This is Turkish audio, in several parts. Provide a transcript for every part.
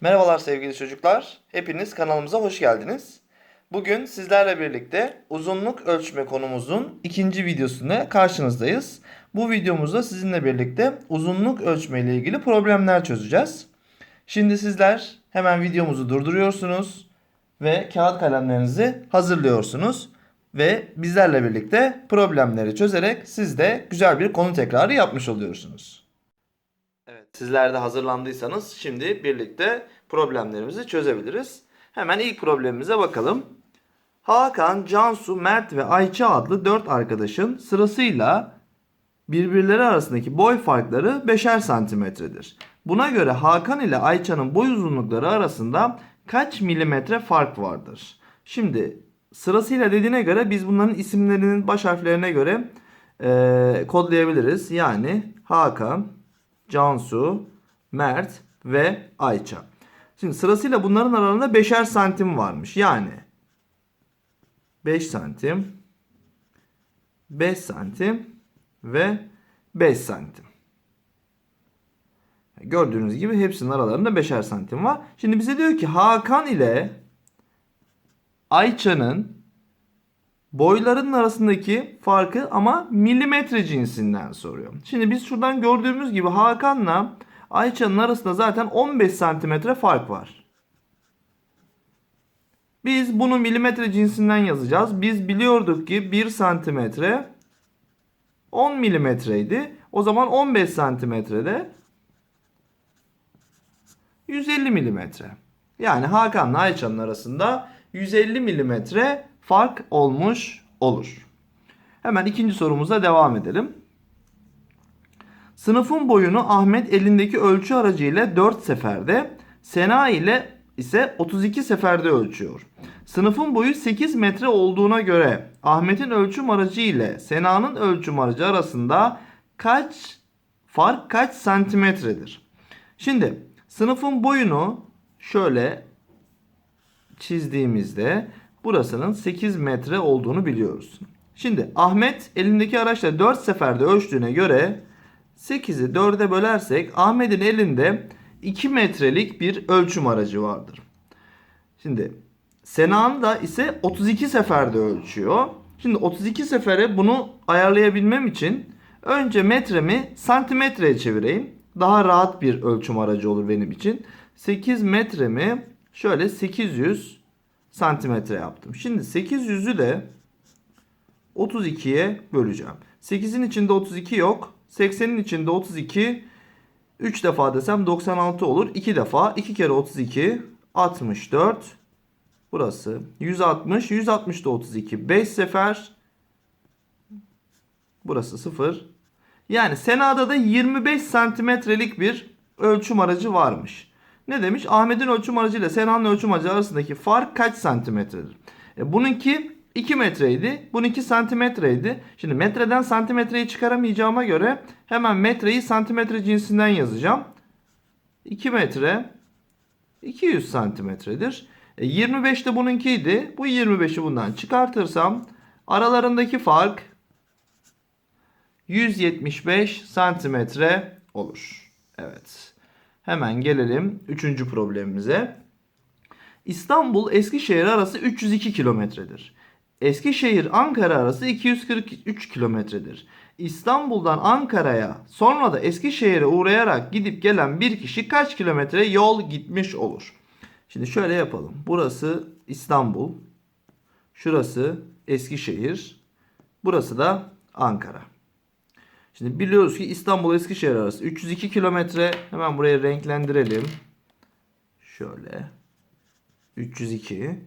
Merhabalar sevgili çocuklar. Hepiniz kanalımıza hoş geldiniz. Bugün sizlerle birlikte uzunluk ölçme konumuzun ikinci videosuna karşınızdayız. Bu videomuzda sizinle birlikte uzunluk ölçme ile ilgili problemler çözeceğiz. Şimdi sizler hemen videomuzu durduruyorsunuz ve kağıt kalemlerinizi hazırlıyorsunuz ve bizlerle birlikte problemleri çözerek siz de güzel bir konu tekrarı yapmış oluyorsunuz. Evet, sizler de hazırlandıysanız şimdi birlikte problemlerimizi çözebiliriz. Hemen ilk problemimize bakalım. Hakan, Cansu, Mert ve Ayça adlı 4 arkadaşın sırasıyla birbirleri arasındaki boy farkları 5'er santimetredir. Buna göre Hakan ile Ayça'nın boy uzunlukları arasında kaç milimetre fark vardır? Şimdi sırasıyla dediğine göre biz bunların isimlerinin baş harflerine göre eee, kodlayabiliriz. Yani Hakan, Cansu, Mert ve Ayça. Şimdi sırasıyla bunların aralarında 5'er santim varmış. Yani 5 santim, 5 santim ve 5 santim. Gördüğünüz gibi hepsinin aralarında 5'er santim var. Şimdi bize diyor ki Hakan ile Ayça'nın boylarının arasındaki farkı ama milimetre cinsinden soruyor. Şimdi biz şuradan gördüğümüz gibi Hakan'la Ayça'nın arasında zaten 15 santimetre fark var. Biz bunu milimetre cinsinden yazacağız. Biz biliyorduk ki 1 santimetre 10 milimetreydi. O zaman 15 santimetrede 150 milimetre. Yani Hakan'la Ayça'nın arasında 150 milimetre fark olmuş olur. Hemen ikinci sorumuza devam edelim. Sınıfın boyunu Ahmet elindeki ölçü aracıyla 4 seferde, Sena ile ise 32 seferde ölçüyor. Sınıfın boyu 8 metre olduğuna göre Ahmet'in ölçüm aracı ile Sena'nın ölçüm aracı arasında kaç fark kaç santimetredir? Şimdi sınıfın boyunu şöyle çizdiğimizde burasının 8 metre olduğunu biliyoruz. Şimdi Ahmet elindeki araçla 4 seferde ölçtüğüne göre 8'i 4'e bölersek Ahmet'in elinde 2 metrelik bir ölçüm aracı vardır. Şimdi Sena'nın da ise 32 seferde ölçüyor. Şimdi 32 sefere bunu ayarlayabilmem için önce metremi santimetreye çevireyim. Daha rahat bir ölçüm aracı olur benim için. 8 metremi şöyle 800 santimetre yaptım. Şimdi 800'ü de 32'ye böleceğim. 8'in içinde 32 yok. 80'in içinde 32 3 defa desem 96 olur. 2 defa 2 kere 32 64 Burası 160 160 da 32 5 sefer Burası 0 Yani Sena'da da 25 santimetrelik bir ölçüm aracı varmış. Ne demiş? Ahmet'in ölçüm aracı ile Sena'nın ölçüm aracı arasındaki fark kaç santimetredir? E, bununki 2 metreydi. Bununki santimetreydi. Şimdi metreden santimetreyi çıkaramayacağıma göre hemen metreyi santimetre cinsinden yazacağım. 2 metre 200 santimetredir. E, 25 de bununkiydi. Bu 25'i bundan çıkartırsam aralarındaki fark 175 santimetre olur. Evet. Hemen gelelim 3. problemimize. İstanbul Eskişehir arası 302 kilometredir. Eskişehir Ankara arası 243 kilometredir. İstanbul'dan Ankara'ya sonra da Eskişehir'e uğrayarak gidip gelen bir kişi kaç kilometre yol gitmiş olur? Şimdi şöyle yapalım. Burası İstanbul. Şurası Eskişehir. Burası da Ankara. Şimdi biliyoruz ki İstanbul Eskişehir arası 302 kilometre. Hemen burayı renklendirelim. Şöyle. 302.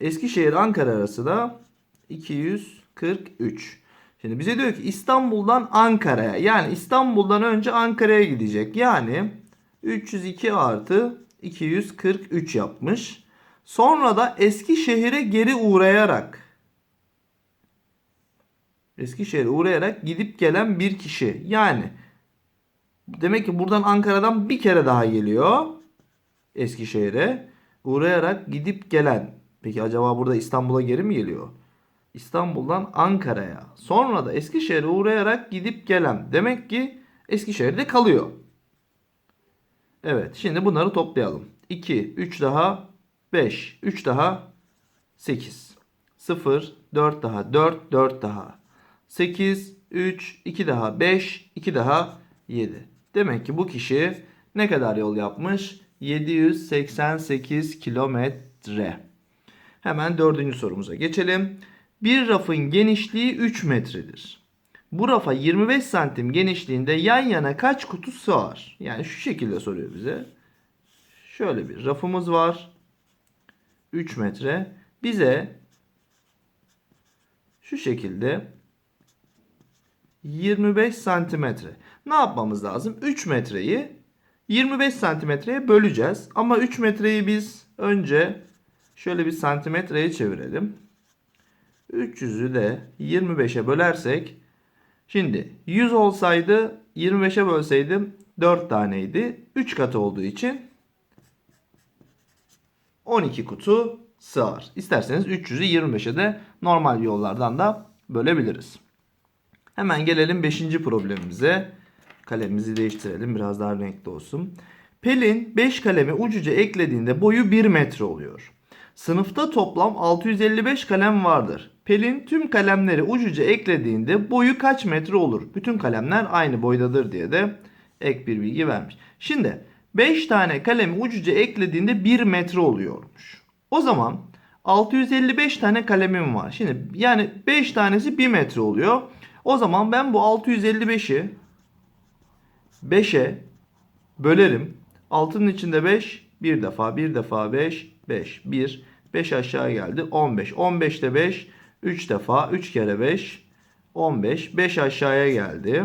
Eskişehir Ankara arası da 243. Şimdi bize diyor ki İstanbul'dan Ankara'ya yani İstanbul'dan önce Ankara'ya gidecek. Yani 302 artı 243 yapmış. Sonra da Eskişehir'e geri uğrayarak Eskişehir'e uğrayarak gidip gelen bir kişi. Yani demek ki buradan Ankara'dan bir kere daha geliyor Eskişehir'e uğrayarak gidip gelen. Peki acaba burada İstanbul'a geri mi geliyor? İstanbul'dan Ankara'ya. Sonra da Eskişehir'e uğrayarak gidip gelen. Demek ki Eskişehir'de kalıyor. Evet şimdi bunları toplayalım. 2, 3 daha 5, 3 daha 8. 0, 4 daha 4, 4 daha 8, 3, 2 daha 5, 2 daha 7. Demek ki bu kişi ne kadar yol yapmış? 788 kilometre. Hemen dördüncü sorumuza geçelim. Bir rafın genişliği 3 metredir. Bu rafa 25 santim genişliğinde yan yana kaç kutu sığar? Yani şu şekilde soruyor bize. Şöyle bir rafımız var. 3 metre. Bize şu şekilde 25 santimetre. Ne yapmamız lazım? 3 metreyi 25 santimetreye böleceğiz. Ama 3 metreyi biz önce şöyle bir santimetreye çevirelim. 300'ü de 25'e bölersek şimdi 100 olsaydı 25'e bölseydim 4 taneydi. 3 katı olduğu için 12 kutu sığar. İsterseniz 300'ü 25'e de normal yollardan da bölebiliriz. Hemen gelelim 5. problemimize. Kalemimizi değiştirelim biraz daha renkli olsun. Pelin 5 kalemi ucuca eklediğinde boyu 1 metre oluyor. Sınıfta toplam 655 kalem vardır. Pelin tüm kalemleri ucuca eklediğinde boyu kaç metre olur? Bütün kalemler aynı boydadır diye de ek bir bilgi vermiş. Şimdi 5 tane kalemi ucuca eklediğinde 1 metre oluyormuş. O zaman 655 tane kalemim var. Şimdi yani 5 tanesi 1 metre oluyor. O zaman ben bu 655'i 5'e bölerim. 6'nın içinde 5 bir defa bir defa 5 5 1 5 aşağı geldi 15 15'te 5 3 defa 3 kere 5 15 5 aşağıya geldi.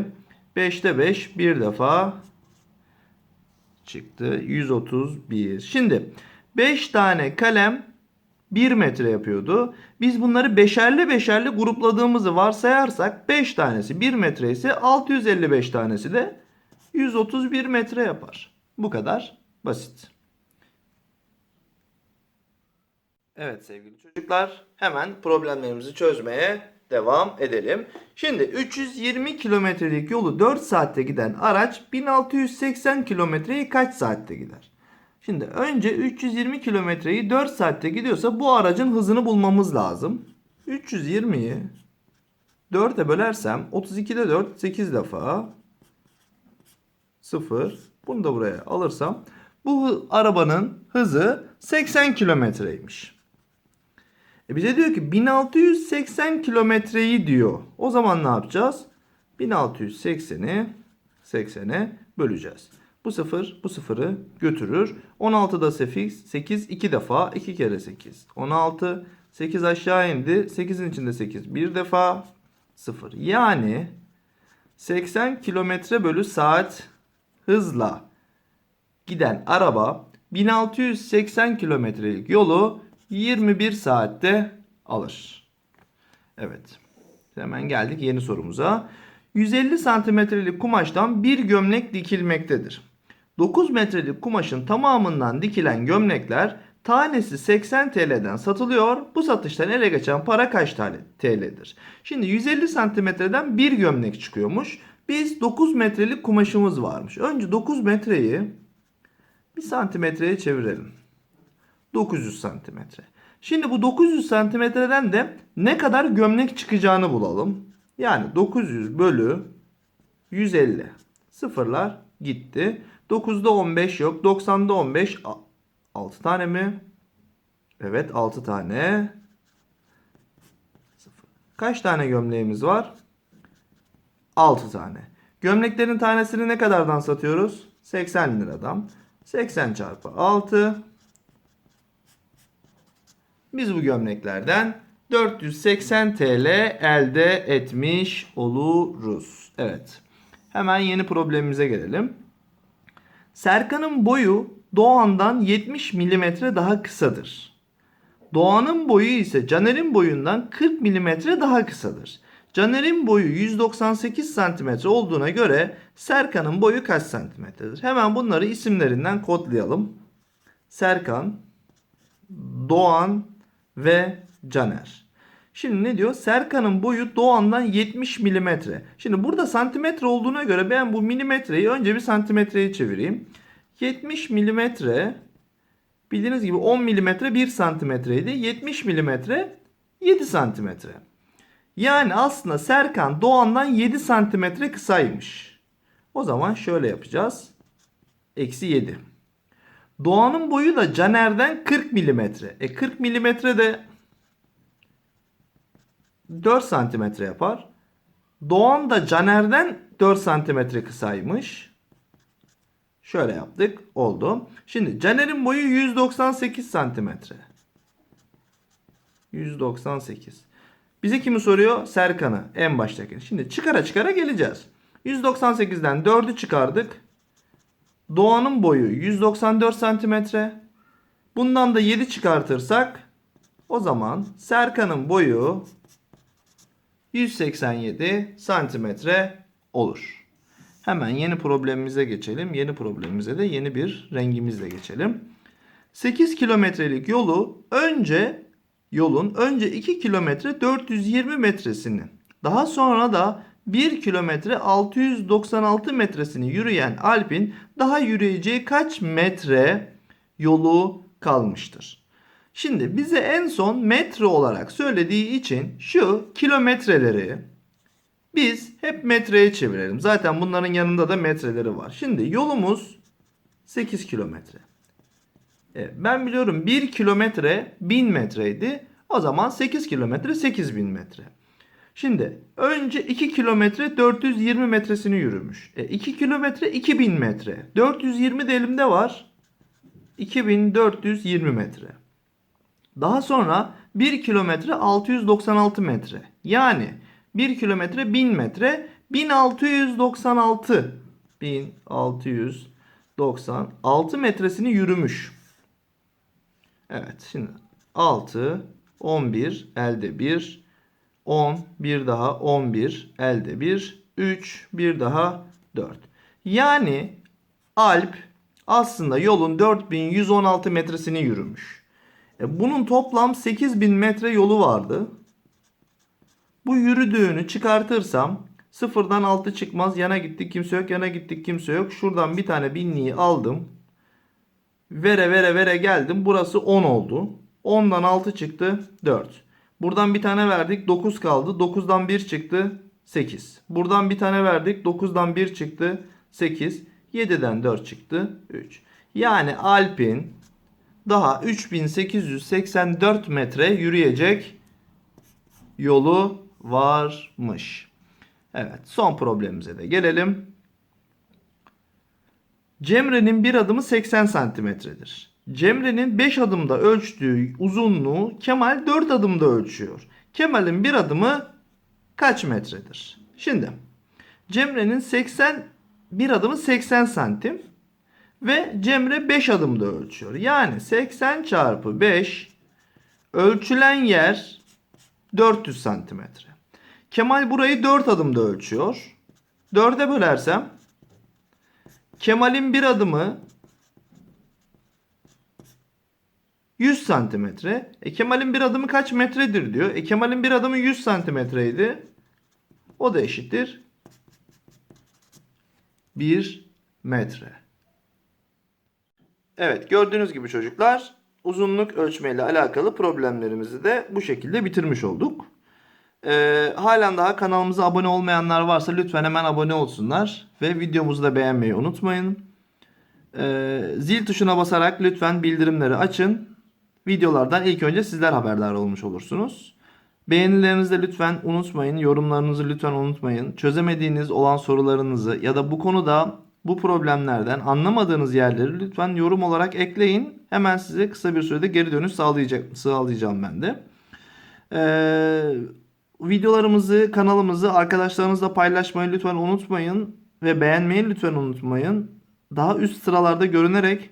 5'te 5 bir defa çıktı 131 şimdi 5 tane kalem 1 metre yapıyordu. Biz bunları beşerli beşerli grupladığımızı varsayarsak 5 tanesi 1 metre ise 655 tanesi de 131 metre yapar. Bu kadar basit. Evet sevgili çocuklar hemen problemlerimizi çözmeye devam edelim. Şimdi 320 kilometrelik yolu 4 saatte giden araç 1680 kilometreyi kaç saatte gider? Şimdi önce 320 kilometreyi 4 saatte gidiyorsa bu aracın hızını bulmamız lazım. 320'yi 4'e bölersem 32'de 4 8 defa 0 bunu da buraya alırsam bu arabanın hızı 80 kilometreymiş. E bize diyor ki 1680 kilometreyi diyor. O zaman ne yapacağız? 1680'i 80'e böleceğiz. Bu sıfır bu sıfırı götürür. 16'da 8, 8 2 defa 2 kere 8. 16 8 aşağı indi. 8'in içinde 8 bir defa 0. Yani 80 kilometre bölü saat hızla giden araba 1680 kilometrelik yolu 21 saatte alır. Evet. Hemen geldik yeni sorumuza. 150 santimetrelik kumaştan bir gömlek dikilmektedir. 9 metrelik kumaşın tamamından dikilen gömlekler tanesi 80 TL'den satılıyor. Bu satıştan ele geçen para kaç TL'dir? Şimdi 150 santimetreden bir gömlek çıkıyormuş. Biz 9 metrelik kumaşımız varmış. Önce 9 metreyi bir santimetreye çevirelim. 900 santimetre. Şimdi bu 900 santimetreden de ne kadar gömlek çıkacağını bulalım. Yani 900 bölü 150. Sıfırlar gitti. 9'da 15 yok. 90'da 15. 6 tane mi? Evet 6 tane. Kaç tane gömleğimiz var? 6 tane. Gömleklerin tanesini ne kadardan satıyoruz? 80 liradan. 80 çarpı 6. Biz bu gömleklerden 480 TL elde etmiş oluruz. Evet. Hemen yeni problemimize gelelim. Serkan'ın boyu Doğan'dan 70 mm daha kısadır. Doğan'ın boyu ise Caner'in boyundan 40 mm daha kısadır. Caner'in boyu 198 cm olduğuna göre Serkan'ın boyu kaç santimetredir? Hemen bunları isimlerinden kodlayalım. Serkan, Doğan ve Caner. Şimdi ne diyor? Serkan'ın boyu Doğan'dan 70 milimetre. Şimdi burada santimetre olduğuna göre ben bu milimetreyi önce bir santimetreye çevireyim. 70 milimetre Bildiğiniz gibi 10 milimetre 1 santimetreydi. 70 milimetre 7 santimetre. Yani aslında Serkan Doğan'dan 7 santimetre kısaymış. O zaman şöyle yapacağız. Eksi 7. Doğan'ın boyu da Caner'den 40 milimetre. E 40 milimetre de 4 santimetre yapar. Doğan da Caner'den 4 santimetre kısaymış. Şöyle yaptık. Oldu. Şimdi Caner'in boyu 198 santimetre. 198. Bize kimi soruyor? Serkan'ı. En baştaki. Şimdi çıkara çıkara geleceğiz. 198'den 4'ü çıkardık. Doğan'ın boyu 194 santimetre. Bundan da 7 çıkartırsak o zaman Serkan'ın boyu 187 santimetre olur. Hemen yeni problemimize geçelim. Yeni problemimize de yeni bir rengimizle geçelim. 8 kilometrelik yolu önce yolun önce 2 kilometre 420 metresini daha sonra da 1 kilometre 696 metresini yürüyen Alp'in daha yürüyeceği kaç metre yolu kalmıştır? Şimdi bize en son metre olarak söylediği için şu kilometreleri biz hep metreye çevirelim. Zaten bunların yanında da metreleri var. Şimdi yolumuz 8 kilometre. E, ben biliyorum 1 kilometre 1000 metreydi. O zaman 8 kilometre 8000 metre. Şimdi önce 2 kilometre 420 metresini yürümüş. E, 2 kilometre 2000 metre. 420 de elimde var. 2420 metre. Daha sonra 1 kilometre 696 metre. Yani 1 kilometre 1000 metre 1696 1696 metresini yürümüş. Evet şimdi 6 11 elde 1 10 bir daha 11 elde 1 3 bir daha 4. Yani Alp aslında yolun 4116 metresini yürümüş. E bunun toplam 8000 metre yolu vardı. Bu yürüdüğünü çıkartırsam sıfırdan 6 çıkmaz. Yana gittik kimse yok. Yana gittik kimse yok. Şuradan bir tane binliği aldım. Vere vere vere geldim. Burası 10 oldu. 10'dan 6 çıktı 4. Buradan bir tane verdik 9 kaldı. 9'dan 1 çıktı 8. Buradan bir tane verdik 9'dan 1 çıktı 8. 7'den 4 çıktı 3. Yani Alp'in daha 3884 metre yürüyecek yolu varmış. Evet son problemimize de gelelim. Cemre'nin bir adımı 80 santimetredir. Cemre'nin 5 adımda ölçtüğü uzunluğu Kemal 4 adımda ölçüyor. Kemal'in bir adımı kaç metredir? Şimdi Cemre'nin 80 bir adımı 80 santim ve Cemre 5 adımda ölçüyor. Yani 80 çarpı 5 ölçülen yer 400 santimetre. Kemal burayı 4 adımda ölçüyor. 4'e bölersem Kemal'in bir adımı 100 santimetre. E Kemal'in bir adımı kaç metredir diyor. E Kemal'in bir adımı 100 santimetreydi. O da eşittir. 1 metre. Evet gördüğünüz gibi çocuklar uzunluk ölçmeyle alakalı problemlerimizi de bu şekilde bitirmiş olduk. Ee, halen daha kanalımıza abone olmayanlar varsa lütfen hemen abone olsunlar. Ve videomuzu da beğenmeyi unutmayın. Ee, zil tuşuna basarak lütfen bildirimleri açın. Videolardan ilk önce sizler haberdar olmuş olursunuz. Beğenilerinizi de lütfen unutmayın. Yorumlarınızı lütfen unutmayın. Çözemediğiniz olan sorularınızı ya da bu konuda bu problemlerden anlamadığınız yerleri lütfen yorum olarak ekleyin. Hemen size kısa bir sürede geri dönüş sağlayacak, sağlayacağım ben de. Ee, videolarımızı, kanalımızı arkadaşlarınızla paylaşmayı lütfen unutmayın. Ve beğenmeyi lütfen unutmayın. Daha üst sıralarda görünerek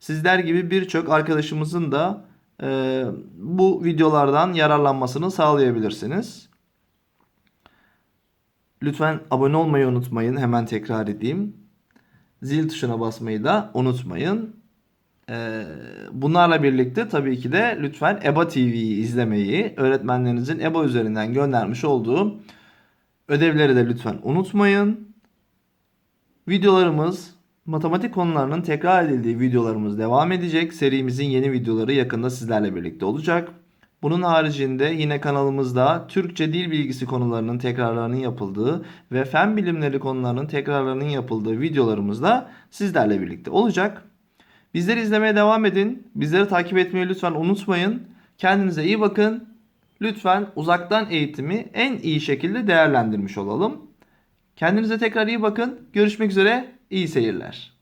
sizler gibi birçok arkadaşımızın da e, bu videolardan yararlanmasını sağlayabilirsiniz. Lütfen abone olmayı unutmayın. Hemen tekrar edeyim. Zil tuşuna basmayı da unutmayın. Ee, bunlarla birlikte tabii ki de lütfen EBA TV'yi izlemeyi, öğretmenlerinizin EBA üzerinden göndermiş olduğu ödevleri de lütfen unutmayın. Videolarımız Matematik konularının tekrar edildiği videolarımız devam edecek. Serimizin yeni videoları yakında sizlerle birlikte olacak. Bunun haricinde yine kanalımızda Türkçe dil bilgisi konularının tekrarlarının yapıldığı ve fen bilimleri konularının tekrarlarının yapıldığı videolarımız da sizlerle birlikte olacak. Bizleri izlemeye devam edin. Bizleri takip etmeyi lütfen unutmayın. Kendinize iyi bakın. Lütfen uzaktan eğitimi en iyi şekilde değerlendirmiş olalım. Kendinize tekrar iyi bakın. Görüşmek üzere. İyi seyirler.